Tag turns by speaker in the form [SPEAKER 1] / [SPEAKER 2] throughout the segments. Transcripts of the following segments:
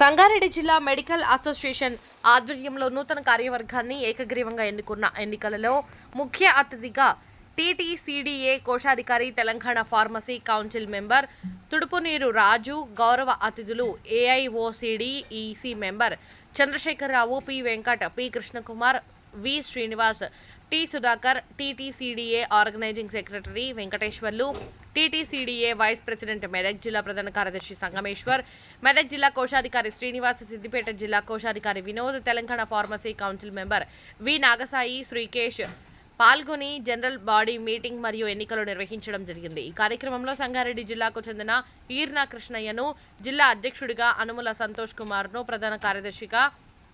[SPEAKER 1] సంగారెడ్డి జిల్లా medical association ఆధ్వర్యంలో నూతన కార్యవర్గాన్ని ఏకగ్రీవంగా ఎన్నుకున్న ఎన్నికలలో ముఖ్య అతిథిగా టీటీసీడీఏ కోశాధికారి Telangana pharmacy council member Tudupuneeru Raju గౌరవ అతిథులు AIOCD EC member Chandrasekhararao P Venkat P Krishnakumar V Srinivas T Sudhakar TTCDA organizing secretary Venkateswarlu TTCDA vice president Medak జిల్లా ప్రధాన కార్యదర్శి సంగమేశ్వర్ మెదక్ జిల్లా కోశాధికారి శ్రీనివాస్ సిద్దిపేట జిల్లా కోశాధికారి Vinod Telangana pharmacy council member V Nagasai Srikesh పాల్గొని జనరల్ బాడీ మీటింగ్ మరియు ఎన్నికలు నిర్వహించడం జరిగింది. ఈ కార్యక్రమంలో సంగారెడ్డి జిల్లాకు చెందిన ఈర్నా కృష్ణయ్యను జిల్లా అధ్యక్షుడిగా అనుముల సంతోష్ కుమార్ను ప్రధాన కార్యదర్శిగా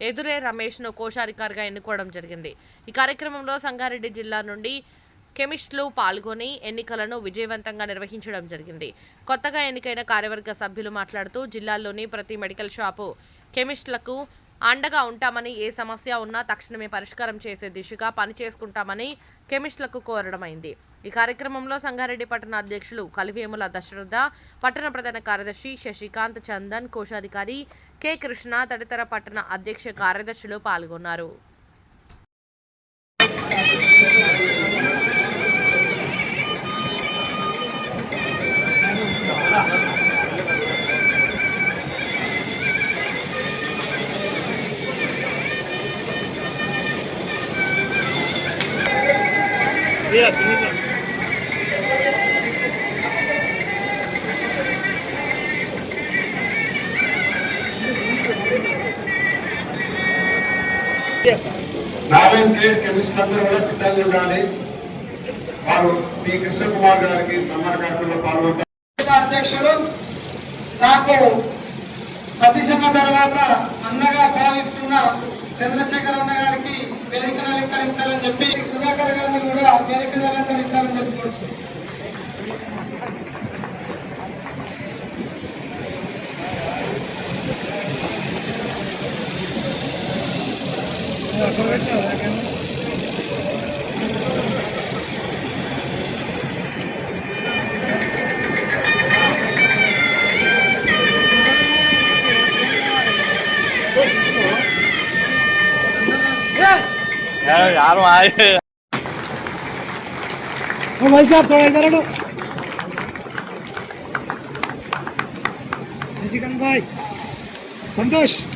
[SPEAKER 1] ఎదురే రమేష్ను కోశాధికారిగా ఎన్నుకోవడం జరిగింది. ఈ కార్యక్రమంలో సంగారెడ్డి జిల్లా నుండి కెమిస్ట్లు పాల్గొని ఎన్నికలను విజయవంతంగా నిర్వహించడం జరిగింది. కొత్తగా ఎన్నికైన కార్యవర్గ సభ్యులు మాట్లాడుతూ జిల్లాలోని ప్రతి మెడికల్ షాపు కెమిస్ట్లకు అండగా ఉంటామని ఏ సమస్య ఉన్నా తక్షణమే పరిష్కారం చేసే దిశగా పనిచేసుకుంటామని కెమిస్ట్లకు కోరడమైంది. ఈ కార్యక్రమంలో సంగారెడ్డి పట్టణ అధ్యక్షులు కలివేముల దశరథ పట్టణ ప్రధాన కార్యదర్శి శశికాంత్ చందన్ కోశాధికారి కె కృష్ణ తదితర పట్టణ అధ్యక్ష కార్యదర్శులు పాల్గొన్నారు.
[SPEAKER 2] నారాయణ గ్రేడ్ కెమిస్ట్ అందరూ కూడా సిద్ధంగా ఉండాలి. వారు పి. గారికి కార్యక్రమంలో పాల్గొంటారు.
[SPEAKER 3] అధ్యక్షుడు నాకు సతీష్ అన్న తర్వాత అన్నగా భావిస్తున్న చంద్రశేఖర్ అన్న గారికి వేదికను అలంకరించాలని చెప్పి సుధాకర్ గారు
[SPEAKER 4] यार
[SPEAKER 3] ओ भाई साहब थोड़ा इधर हटो। भाई। संतोष।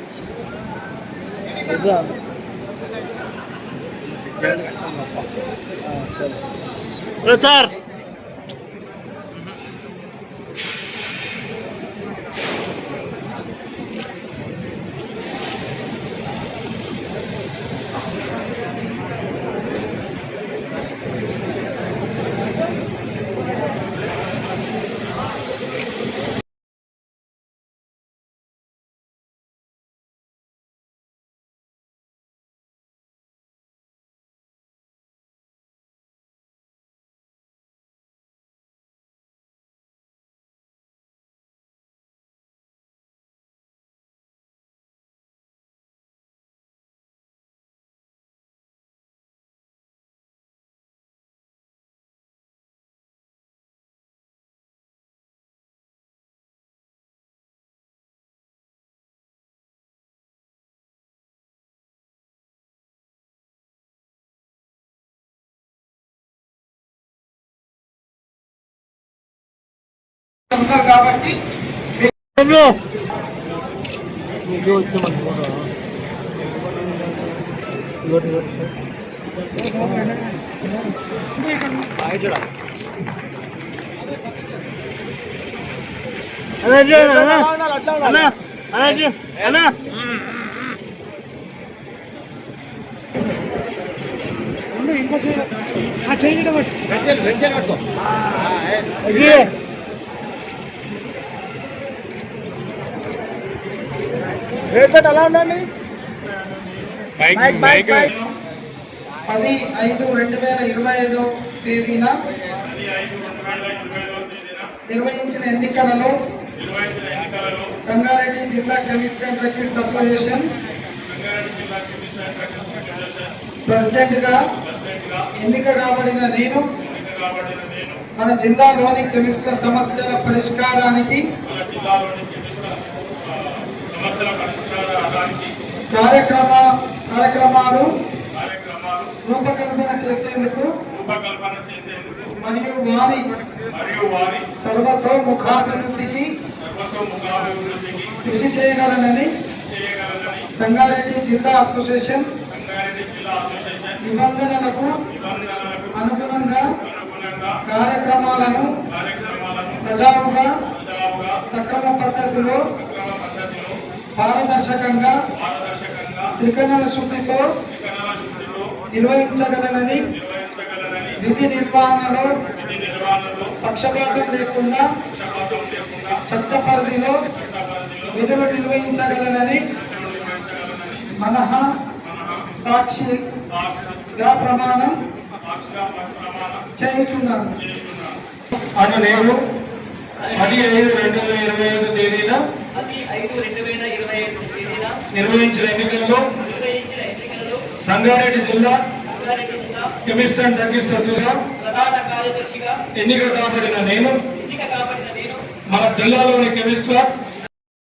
[SPEAKER 4] సార్
[SPEAKER 3] ఉన్నారు కాబట్టి
[SPEAKER 4] అన్నా అన్నా అన్నా
[SPEAKER 3] ఇంకో చేయి ఆ
[SPEAKER 4] అలా ఉండండి. మైక్ మైక్
[SPEAKER 3] పది ఐదు రెండు వేల ఇరవై ఐదో తేదీన నిర్వహించిన ఎన్నికలలో సంగారెడ్డి జిల్లా ప్రాక్టీస్ అసోసియేషన్ ప్రెసిడెంట్గా ఎన్నిక కాబడిన నేను మన జిల్లాలోని కెమిస్ట్ల సమస్యల పరిష్కారానికి కార్యక్రమ కార్యక్రమాలు రూపకల్పన చేసేందుకు
[SPEAKER 5] రూపకల్పన చేసేందుకు
[SPEAKER 3] మరియు వారి
[SPEAKER 5] మరియు వారి
[SPEAKER 3] సర్వతోముఖాభివృద్ధికి
[SPEAKER 5] సర్వతోముఖాభివృద్ధికి
[SPEAKER 3] కృషి చేయగలనని సంగారెడ్డి జిల్లా అసోసియేషన్ నిబంధనలకు అనుగుణంగా కార్యక్రమాలను సజావుగా సక్రమ పద్ధతిలో పారదర్శకంగా త్రికరణ శుద్ధితో నిర్వహించగలనని విధి నిర్వహణలో పక్షపాతం లేకుండా చట్ట పరిధిలో
[SPEAKER 5] చట్టపరిధిలో
[SPEAKER 3] విధులు నిర్వహించగలనని మనహ సాక్షిగా ప్రమాణం చేయుచున్నాను.
[SPEAKER 2] అను నేను పది ఐదు రెండు వేల ఇరవై ఐదు తేదీన
[SPEAKER 6] అది ఐదు రెండు వేల ఇరవై ఐదు తేదీన
[SPEAKER 2] నిర్వహించిన ఎన్నికల్లో సంగారెడ్డి జిల్లా
[SPEAKER 6] ప్రధాన కార్యదర్శిగా
[SPEAKER 2] ఎన్నిక కాబడిన నేను
[SPEAKER 6] ఎన్నిక కాబడిన నేను
[SPEAKER 2] మన జిల్లాలోని కెమిస్ట్ క్లబ్